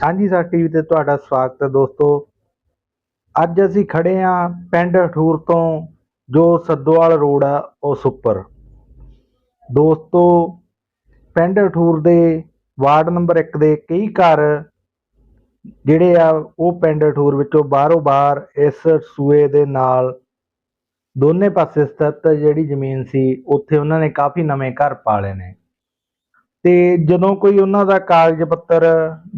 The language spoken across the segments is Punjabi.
ਸਾਂਝੀ ਸਾਰ ਟੀਵੀ ਤੇ ਤੁਹਾਡਾ ਸਵਾਗਤ ਹੈ ਦੋਸਤੋ। ਅੱਜ ਅਸੀਂ ਖੜੇ ਆਂ ਪਿੰਡ ਠੂਰ ਤੋਂ, ਜੋ ਸੱਦੋਵਾਲ ਰੋਡ ਆ, ਉਸ ਉੱਪਰ। ਦੋਸਤੋ, ਪਿੰਡ ਠੂਰ ਦੇ ਵਾਰਡ ਨੰਬਰ 1 ਦੇ ਕਈ ਘਰ ਜਿਹੜੇ ਆ, ਉਹ ਪਿੰਡ ਠੂਰ ਵਿੱਚੋਂ ਬਾਹਰੋਂ ਬਾਹਰ ਇਸ ਸੂਏ ਦੇ ਨਾਲ ਦੋਨੇ ਪਾਸੇ ਸਥਿਤ ਜਿਹੜੀ ਜ਼ਮੀਨ ਸੀ, ਉੱਥੇ ਉਹਨਾਂ ਨੇ ਕਾਫੀ ਨਵੇਂ ਘਰ ਪਾਲੇ ਨੇ। ਤੇ ਜਦੋਂ ਕੋਈ ਉਹਨਾਂ ਦਾ ਕਾਗਜ਼ ਪੱਤਰ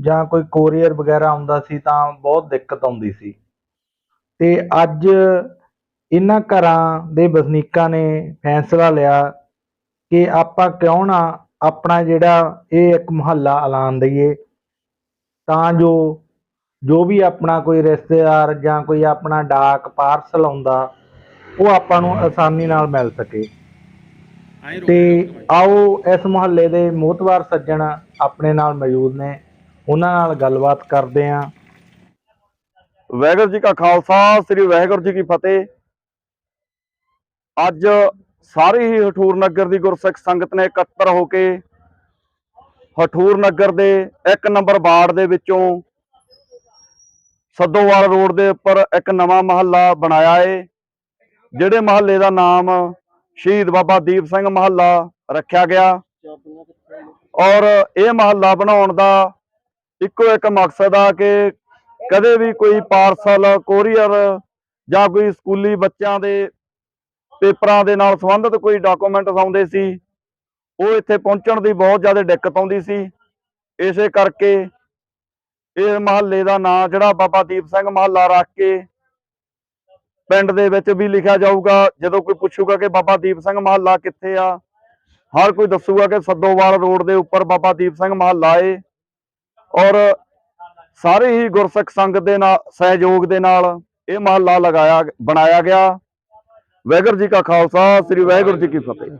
ਜਾਂ ਕੋਈ ਕੋਰੀਅਰ ਵਗੈਰਾ ਆਉਂਦਾ ਸੀ ਤਾਂ ਬਹੁਤ ਦਿੱਕਤ ਆਉਂਦੀ ਸੀ। ਤੇ ਅੱਜ ਇਹਨਾਂ ਘਰਾਂ ਦੇ ਵਸਨੀਕਾਂ ਨੇ ਫੈਸਲਾ ਲਿਆ ਕਿ ਆਪਾਂ ਕਿਉਂ ਨਾ ਆਪਣਾ ਜਿਹੜਾ ਇਹ ਇੱਕ ਮੁਹੱਲਾ ਐਲਾਨ ਦਈਏ। ਤਾਂ ਜੋ ਜੋ ਵੀ ਆਪਣਾ ਕੋਈ ਰਿਸ਼ਤੇਦਾਰ ਜਾਂ ਕੋਈ ਆਪਣਾ ਡਾਕ ਪਾਰਸਲ ਆਉਂਦਾ, ਉਹ ਆਪਾਂ ਨੂੰ ਆਸਾਨੀ ਨਾਲ ਮਿਲ ਸਕੇ। ਤੇ ਆਓ ਇਸ ਮੁਹੱਲੇ ਦੇ ਮੋਤਵਾਰ ਸੱਜਣ ਆਪਣੇ ਨਾਲ ਮੌਜੂਦ ਨੇ। ਉਹਨਾਂ ਨਾਲ ਗੱਲਬਾਤ ਕਰਦੇ ਆਂ ਵਾਹਿਗੁਰੂ ਜੀ ਕਾ ਖਾਲਸਾ, ਸ੍ਰੀ ਵਾਹਿਗੁਰੂ ਜੀ ਕੀ ਫਤਿਹ। ਅੱਜ ਸਾਰੀ ਹੀ ਹਠੂਰ ਨਗਰ ਦੀ ਗੁਰਸਿੱਖ ਸੰਗਤ ਨੇ ਇਕੱਤਰ ਹੋ ਕੇ ਹਠੂਰ ਨਗਰ ਦੇ ਇੱਕ ਨੰਬਰ ਵਾਰਡ ਦੇ ਵਿੱਚੋਂ ਸੱਦੋਵਾਲ ਰੋਡ ਦੇ ਉੱਪਰ ਇੱਕ ਨਵਾਂ ਮਹੱਲਾ ਬਣਾਇਆ ਏ, ਜਿਹੜੇ ਮਹੱਲੇ ਦਾ ਨਾਮ ਸ਼ਹੀਦ ਬਾਬਾ ਦੀਪ ਸਿੰਘ ਮਹੱਲਾ ਰੱਖਿਆ ਗਿਆ। ਔਰ ਇਹ ਮਹੱਲਾ ਬਣਾਉਣ ਦਾ ਇੱਕੋ ਇੱਕ ਮਕਸਦ ਆ ਕਿ ਕਦੇ ਵੀ ਕੋਈ ਪਾਰਸਲ, ਕੋਰੀਅਰ ਜਾਂ ਕੋਈ ਸਕੂਲੀ ਬੱਚਿਆਂ ਦੇ ਪੇਪਰਾਂ ਦੇ ਨਾਲ ਸੰਬੰਧਿਤ ਕੋਈ ਡਾਕੂਮੈਂਟਸ ਆਉਂਦੇ ਸੀ, ਉਹ ਇੱਥੇ ਪਹੁੰਚਣ ਦੀ ਬਹੁਤ ਜ਼ਿਆਦਾ ਦਿੱਕਤ ਆਉਂਦੀ ਸੀ। ਇਸੇ ਕਰਕੇ ਇਹ ਮਹੱਲੇ ਦਾ ਨਾਂ ਜਿਹੜਾ ਬਾਬਾ ਦੀਪ ਸਿੰਘ ਮਹੱਲਾ ਰੱਖ ਕੇ ਪਿੰਡ ਦੇ ਵਿੱਚ ਵੀ ਲਿਖਿਆ ਜਾਊਗਾ ਜਦੋਂ ਕੋਈ ਪੁੱਛੂਗਾ ਕਿ ਬਾਬਾ ਦੀਪ ਸਿੰਘ ਮਹੱਲਾ ਕਿੱਥੇ ਆ ਹਰ ਕੋਈ ਦੱਸੂਗਾ ਕਿ ਸੱਦੋਵਾਲ ਰੋਡ ਦੇ ਉੱਪਰ ਬਾਬਾ ਦੀਪ ਸਿੰਘ ਮਹੱਲਾ ਏ। ਔਰ ਸਾਰੇ ਹੀ ਗੁਰਸਿੱਖ ਸੰਗਤ ਦੇ ਨਾਲ ਸਹਿਯੋਗ ਦੇ ਨਾਲ ਇਹ ਮਹੱਲਾ ਲਗਾਇਆ ਬਣਾਇਆ ਗਿਆ। ਵਾਹਿਗੁਰੂ ਜੀ ਕਾ ਖਾਲਸਾ ਸ੍ਰੀ ਵਾਹਿਗੁਰੂ ਜੀ ਕੀ ਫਤਿਹ।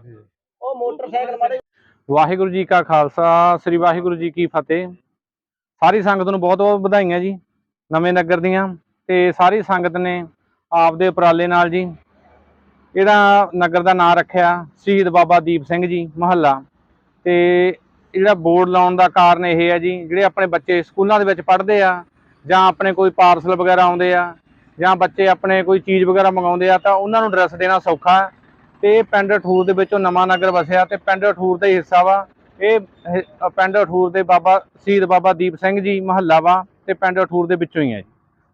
ਵਾਹਿਗੁਰੂ ਜੀ ਕਾ ਖਾਲਸਾ ਸ੍ਰੀ ਵਾਹਿਗੁਰੂ ਜੀ ਕੀ ਫਤਿਹ। ਸਾਰੀ ਸੰਗਤ ਨੂੰ ਬਹੁਤ ਬਹੁਤ ਵਧਾਈਆਂ ਜੀ ਨਵੇਂ ਨਗਰ ਦੀਆਂ। ਤੇ ਸਾਰੀ ਸੰਗਤ ਨੇ ਆਪਦੇ ਉਪਰਾਲੇ ਨਾਲ ਜੀ। ਇਹਦਾ ਨਗਰ ਦਾ ਨਾਮ ਰੱਖਿਆ ਸ਼ਹੀਦ ਬਾਬਾ ਦੀਪ ਸਿੰਘ ਜੀ ਮਹੱਲਾ। ਤੇ ਜਿਹੜਾ ਬੋਰਡ ਲਾਉਣ ਦਾ ਕਾਰਨ ਇਹ ਹੈ ਜੀ, ਜਿਹੜੇ ਆਪਣੇ ਬੱਚੇ ਸਕੂਲਾਂ ਦੇ ਵਿੱਚ ਪੜ੍ਹਦੇ ਆ ਜਾਂ ਆਪਣੇ ਕੋਈ ਪਾਰਸਲ ਵਗੈਰਾ ਆਉਂਦੇ ਆ ਜਾਂ ਬੱਚੇ ਆਪਣੇ ਕੋਈ ਚੀਜ਼ ਵਗੈਰਾ ਮੰਗਾਉਂਦੇ ਆ ਤਾਂ ਉਹਨਾਂ ਨੂੰ ਐਡਰੈਸ ਦੇਣਾ ਸੌਖਾ ਹੈ। ਤੇ ਇਹ ਪਿੰਡ ਠੂਰ ਦੇ ਵਿੱਚੋਂ ਨਵਾਂ ਨਗਰ ਵਸਿਆ ਤੇ ਪਿੰਡ ਠੂਰ ਦਾ ਹੀ ਹਿੱਸਾ ਵਾ। ਇਹ ਪਿੰਡ ਠੂਰ ਦੇ ਬਾਬਾ ਸ਼ਹੀਦ ਬਾਬਾ ਦੀਪ ਸਿੰਘ ਜੀ ਮਹੱਲਾ ਵਾ ਤੇ ਪਿੰਡ ਠੂਰ ਦੇ ਵਿੱਚੋਂ ਹੀ ਹੈ ਜੀ।